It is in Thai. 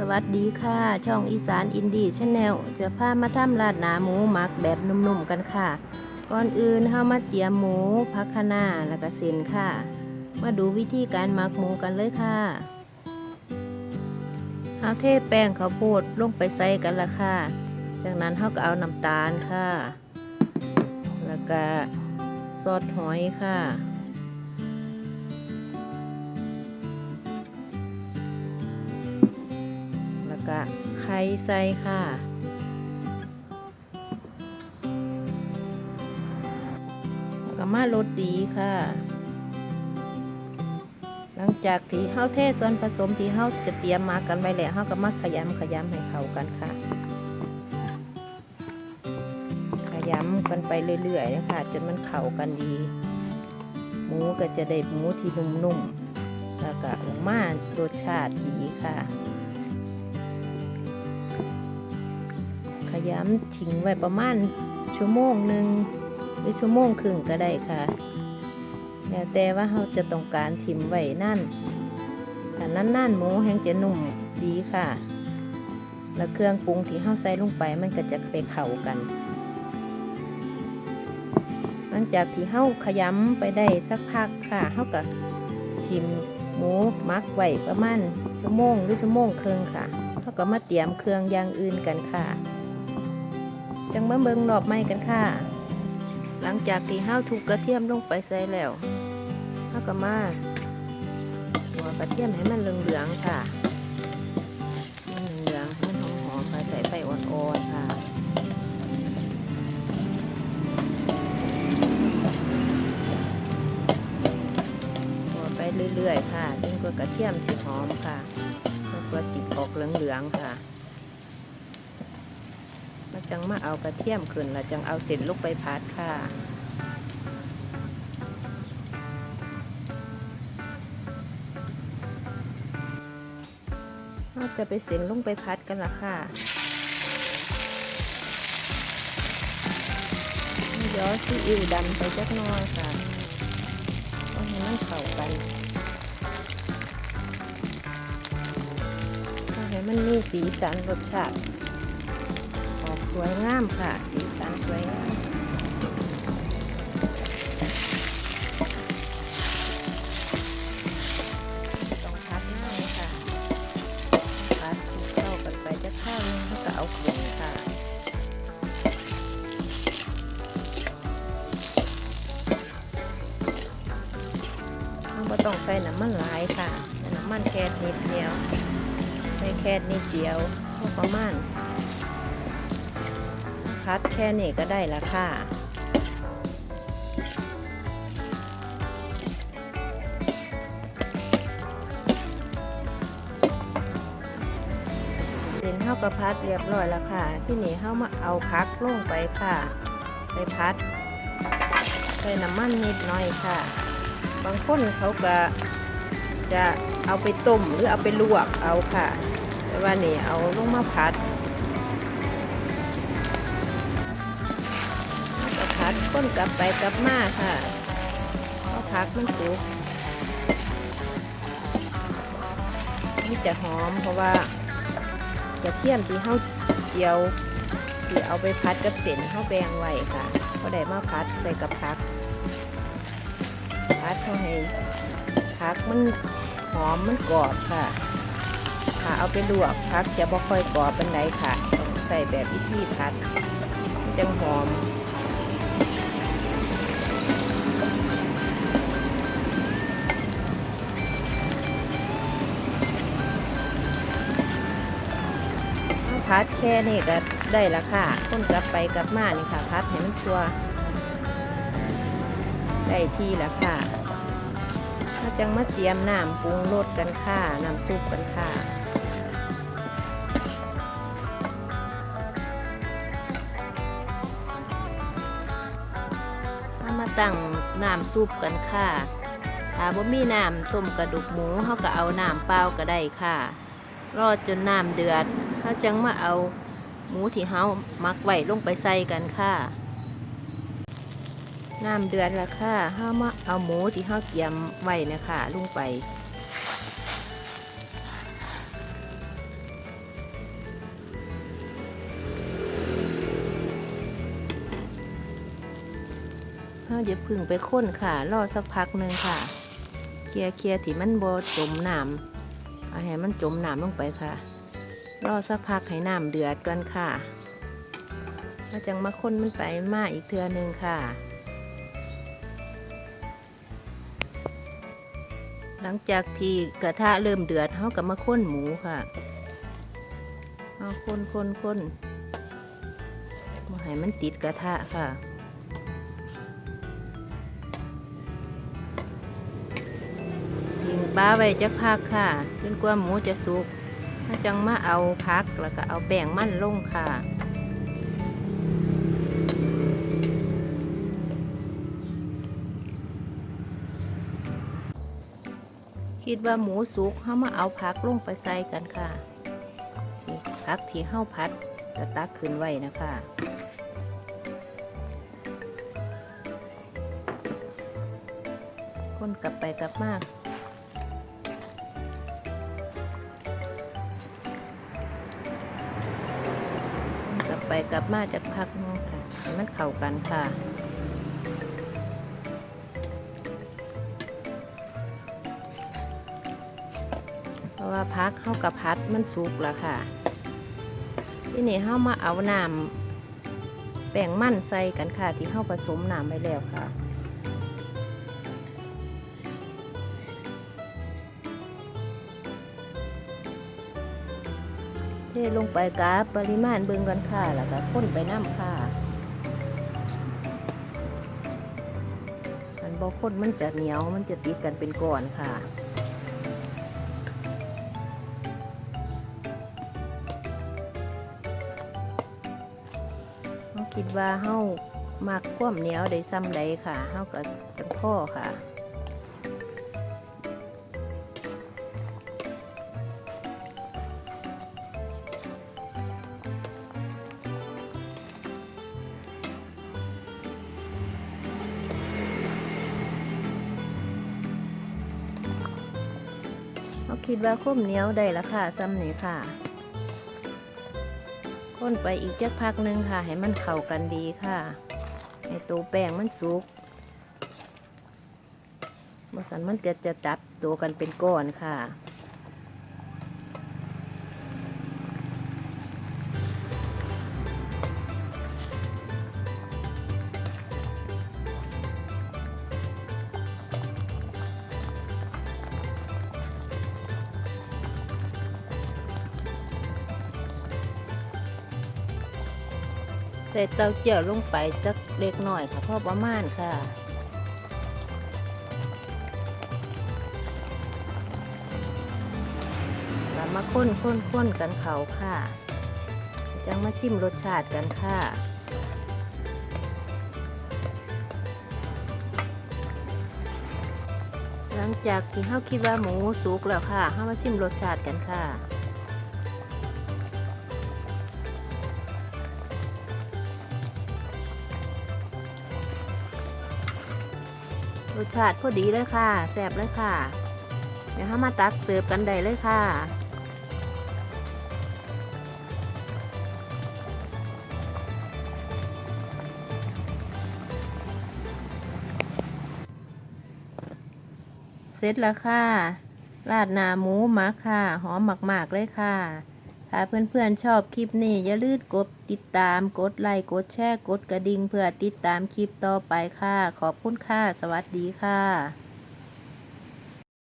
สวัสดีค่ะ ช่องอีสานอินดี้ชาแนลจะพามาทำราดหนาหมูหมักแบบนุ่มๆกันค่ะ ก่อนอื่นเฮามาเตรียมหมูพักคะน้าแล้วก็เส้นค่ะ มาดูวิธีการหมักหมูกันเลยค่ะเฮาเทแป้งข้าวโพดลงไปใส่กันละค่ะ จากนั้นเฮาก็เอาน้ำตาลค่ะ แล้วก็ซอสหอยค่ะ ไข่ใส่ค่ะก็มารสดีค่ะ หลังจากที่เฮาเทส่วนผสมที่เฮาจะเตรียมมากันไว้แล้วเฮาก็มาขยำขยำให้เข้ากันค่ะ ขยำกันไปเรื่อยๆนะคะจนมันเข้ากันดี หมูก็จะได้หมูที่นุ่มๆแล้วก็ออกมารสชาติดีค่ะ ยำทิ้งไว้ประมาณชั่วโมงหนึ่งหรือชั่วโมงครึ่งก็ได้ค่ะ แล้วแต่ว่าเราจะต้องการถิ่มไว้นั่นถ้านั่นนั่นหมูแห้งจะนุ่มดีค่ะ แล้วเครื่องปรุงที่เราใส่ลงไปมันก็จะไปเข้ากัน หลังจากที่เราขยำไปได้สักพักค่ะเราก็ทิมหมูมักไว้ประมาณชั่วโมงหรือชั่วโมงครึ่งค่ะเราก็มาเตรียมเครื่องอย่างอื่นกันค่ะ จังเบิ่งเบิ่งรอบไม้กันค่ะ หลังจากที่ห้าวถูกกระเทียมลงไปใส่แล้วห้าวก็มาหัวกระเทียมให้มันเหลืองๆค่ะเหลืองๆให้มันหอมๆค่ะใส่ไฟอ่อนๆค่ะหัวไปเรื่อยๆค่ะจนกว่ากระเทียมสิหอมค่ะจนกว่าสิออกเหลืองๆค่ะ แล้วจังมาเอากระเทียมขึ้นแล้วจังเอาเสร็จลูกไปพัดค่ะเราจะไปเสียงลงไปพัดกันละค่ะเดี๋ยวซีอิ๊วดำไปจักน้อยค่ะก็ให้มันเข้ากันก็ให้มันมีสีสันรสชาติ วยงามค่ะสีสันสวยงามต้องพัดหน้าเลยค่ะพัดให้เข้ากันไปจะข้าวนึงแล้วก็เอาขึ้นค่ะเราก็ต้องใส่น้ำมันหลายค่ะ น้ำมันแค่นิดเดียวใส่แค่นิดเดียวพอประมาณ พัดแค่นี้ก็ได้ละค่ะ เส้นข้าวกระพัดเรียบร้อยแล้วค่ะ ที่นี่เข้ามาเอาพักลงไปค่ะ ไปพัด ใส่น้ำมันนิดหน่อยค่ะ บางคนเขาก็จะเอาไปต้มหรือเอาไปลวกเอาค่ะ แต่ว่านี่เอาลงมาพัด ต้นกลับไปกลับมาค่ะเพราะพักมันสุกนี่จะหอมเพราะว่ากระเทียมที่เฮาเจียวที่เอาไปพัดกับเส้นเฮาแบงไว้ค่ะก็ได้มาพัดใส่กับพักพัดให้พักมันหอมมันกรอบค่ะถ้าเอาไปลวกพักจะบ่ค่อยกรอบเป็นไรค่ะ ใส่แบบวิธีพัดจังหอม พัดแค่นี้ก็ได้ละค่ะต้นกลับไปกลับมานี่ค่ะพัดให้มันชัวได้ที่ละค่ะถ้าจังมาเตรียมน้ำปรุงรสกันค่ะน้ำซุปกันค่ะมาตั้งน้ำซุปกันค่ะถ้าบ่มีน้ำต้มกระดูกหมูเขาก็เอาน้ำเปล่าก็ได้ค่ะ รอจนน้ำเดือด เขาจังมาเอาหมูที่เฮามักไว้ลงไปใส่กันค่ะ น้ำเดือดละค่ะเฮามาเอาหมูที่เฮาเกี่ยมไว้นะคะลงไปเราอย่าพึ่งไปค้นค่ะ รอสักพักหนึ่งค่ะ เคลียร์เคลียร์ที่มันบอจมน้ำเอาให้มันจมน้ำลงไปค่ะ รอสักพักให้น้ำเดือดกันค่ะแล้วจังมาค้นมันไปมาอีกเทือหนึงค่ะ หลังจากที่กระทะเริ่มเดือดเขาก็มาค้นหมูค่ะเอาค้นค้นค้นมาให้มันติดกระทะค่ะทิ้งปลาไว้จะพักค่ะจนกว่าหมูจะสุก ถ้าจังมาเอาพักแล้วก็เอาแป้งมันลงค่ะ คิดว่าหมูสุกเขามาเอาพักลงไปใส่กันค่ะนี่พักที่เห้าพัดจะตักขึ้นไว้นะคะคนกลับไปกลับมาก ไปกลับมาจากพักนึงค่ะให้มันเข้ากันค่ะเพราะว่าพักเข้ากับพัดมันสุกแล้วค่ะ ที่นี่เข้ามาเอาน้ำแป้งมันใส่กันค่ะ ที่เข้าผสมน้ำไปแล้วค่ะ ทลงไปกับปริมาณเบิ่งกันค่ะแล้วก็ข้นไปน้ำค่ะมันบอกข้นมันจะเหนียวมันจะติดกันเป็นก้อนค่ะคิดว่าเฮามักความเหนียวได้ซ้ำใดค่ะเฮาก็จังพ่อค่ะ คิดว่าข้มเหนียวได้ละค่ะซ้ำนี้ค่ะค้นไปอีกจักพักหนึ่งค่ะ ให้มันเข้ากันดีค่ะให้ตัวแป้งมันสุกบสันมันจะจะจับตัวกันเป็นก้อนค่ะ ส่เต้าเจียวลงไปสักเล็กหน่อยค่ะพอประมาณค่ะ แล้วมาค้นค้นค้นกันเขาค่ะจังมาชิมรสชาติกันค่ะหลังจากที่เฮาคิดว่าหมูสุกแล้วค่ะเฮามาชิมรสชาติกันค่ะ รสชาติพอดีเลยค่ะแซ่บเลยค่ะ เดี๋ยวเรามาตักเสิร์ฟกันได้เลยค่ะเสร็จแล้วค่ะ ราดหนาหมูหมักค่ะ หอมมาก ๆ เลยค่ะ ถ้าเพื่อนๆชอบคลิปนี้อย่าลืมกดติดตาม กดไลค์ กดแชร์ กดกระดิ่งเพื่อติดตามคลิปต่อไปค่ะ ขอบคุณค่ะ สวัสดีค่ะ